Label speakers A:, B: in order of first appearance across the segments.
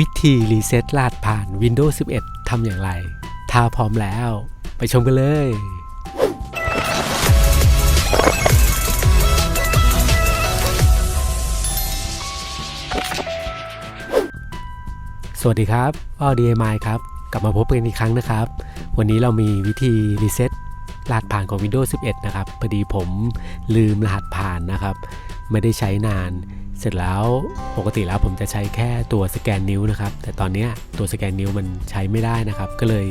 A: วิธีรีเซ็ตรหัสผ่าน Windows 11 ทำอย่างไร ถ้าพร้อมแล้ว ไปชมกันเลย สวัสดีครับอ้อ DMI ครับ กลับมาพบกันอีกครั้งนะครับ วันนี้เรามีวิธีรีเซ็ตรหัสผ่านของ Windows 11 นะครับ พอดีผมลืมรหัสผ่านนะครับ ไม่ได้ใช้นาน เสร็จแล้วปกติแล้วผมจะใช้แค่ตัวสแกนนิ้วนะครับ แต่ตอนนี้ตัวสแกนนิ้วมันใช้ไม่ได้นะครับ ก็เลย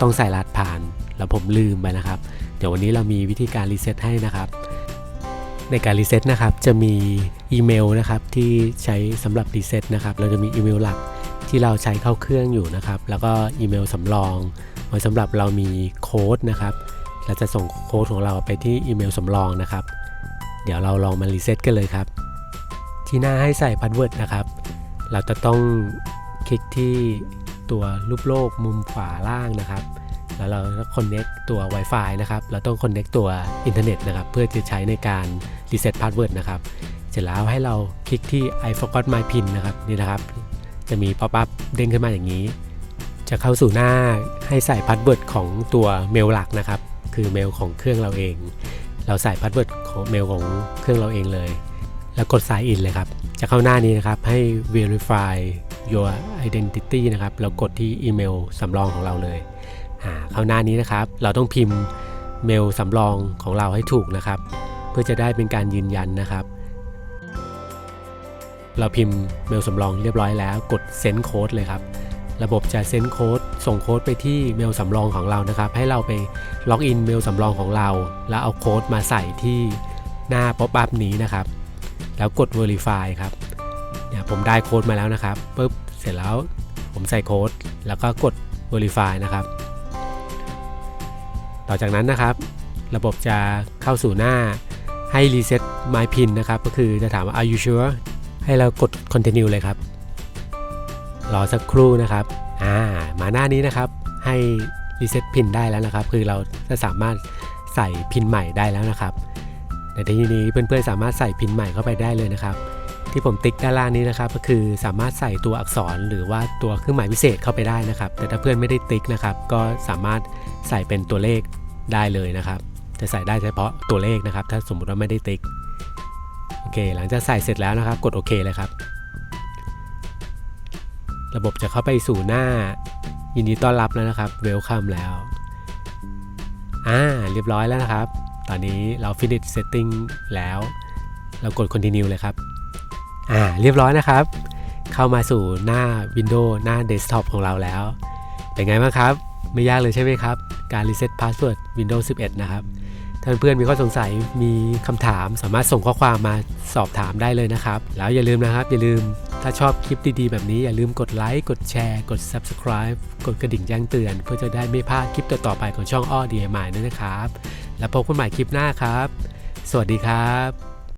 A: ต้องใส่รหัสผ่าน แล้วผมลืมไปนะครับ เดี๋ยววันนี้เรามีวิธีการรีเซ็ตให้นะครับ ในการรีเซ็ตนะครับจะมีอีเมลนะครับที่ใช้สำหรับรีเซ็ตนะครับ เราจะมีอีเมลหลักที่เราใช้เข้าเครื่องอยู่นะครับ แล้วก็อีเมลสำรองไว้สำหรับเรามีโค้ดนะครับเราจะส่งโค้ดของเราไปที่อีเมลสำรองนะครับ เดี๋ยวเราลองมารีเซ็ตกันเลยครับ ที่หน้าให้ใส่พาสเวิร์ดนะครับ เราจะต้องคลิกที่ตัวรูปโลกมุมขวาล่างนะครับ แล้วเราก็ connect ตัว Wi-Fi นะครับ เราต้อง connect ตัวอินเทอร์เน็ตนะครับ เพื่อจะใช้ในการ reset password นะครับ เสร็จแล้วให้เราคลิกที่ I forgot my pin นะครับนี่นะครับ จะมี pop up เด้งขึ้นมาอย่างนี้ จะเข้าสู่หน้าให้ใส่พาสเวิร์ดของตัวเมลหลักนะครับ คือเมลของเครื่องเราเอง เราใส่พาสเวิร์ดของเมลของเครื่องเราเองเลย แล้วกด sign in เลยครับ จะเข้าหน้านี้นะครับ ให้ verify your identity นะครับ แล้วกดที่อีเมลสำรองของเราเลยอ่าเข้าหน้านี้นะครับ เราต้องพิมพ์เมลสำรองของเราให้ถูกนะครับ เพื่อจะได้เป็นการยืนยันนะครับ เราพิมพ์เมลสำรองเรียบร้อยแล้ว กด send code เลยครับระบบจะเซ็นโค้ดส่งโค้ดไปที่เมลสำรองของเรานะครับ ให้เราไปล็อกอินเมลสำรองของเรา แล้วเอาโค้ดมาใส่ที่หน้าป๊อปอัพนี้นะครับ แล้วกด Verify ครับเนี่ยผมได้โค้ดมาแล้วนะครับปุ๊บเสร็จแล้วผมใส่โค้ด แล้วก็กด Verify นะครับ ต่อจากนั้นนะครับ ระบบจะเข้าสู่หน้าให้ Reset My Pin นะครับ ก็คือจะถามว่า Are you sure ให้เรากด Continue เลยครับ รอสักครู่นะครับ อ่า มาหน้านี้นะครับ ให้ Reset Pin ได้แล้วนะครับ คือเราจะสามารถใส่พินใหม่ได้แล้วนะครับ ในที่นี้เพื่อนๆสามารถใส่พินใหม่เข้าไปได้เลยนะครับ ที่ผมติ๊กด้านล่างนี้นะครับ ก็คือสามารถใส่ตัวอักษรหรือว่าตัวเครื่องหมายพิเศษเข้าไปได้นะครับ แต่ถ้าเพื่อนไม่ได้ติ๊กนะครับ ก็สามารถใส่เป็นตัวเลขได้เลยนะครับ จะใส่ได้เฉพาะตัวเลขนะครับ ถ้าสมมุติว่าไม่ได้ติ๊กโอเค หลังจากใส่เสร็จแล้วนะครับ กดโอเคเลยครับระบบจะเข้าไปสู่หน้ายินดีต้อนรับแล้วนะครับเวลคัมแล้ว อ่า เรียบร้อยแล้วนะครับ ตอนนี้เรา finish setting แล้ว เรากด continue เลยครับ อ่า เรียบร้อยนะครับ เข้ามาสู่หน้า Windows หน้า Desktop ของเราแล้ว เป็นไงบ้างครับ ไม่ยากเลยใช่ไหมครับ การ reset password Windows 11 นะครับ ถ้าเพื่อนมีข้อสงสัยมีคำถามสามารถส่งข้อความมาสอบถามได้เลยนะครับ แล้วอย่าลืมนะครับ อย่าลืม ถ้าชอบคลิปดีๆ แบบนี้อย่าลืมกดไลค์ กดแชร์ กด Subscribe กดกระดิ่งแจ้งเตือน เพื่อจะได้ไม่พลาดคลิปต่อๆไปของช่องอ้อ DIY ด้วยนะครับ แล้วพบกันใหม่คลิปหน้าครับ สวัสดีครับ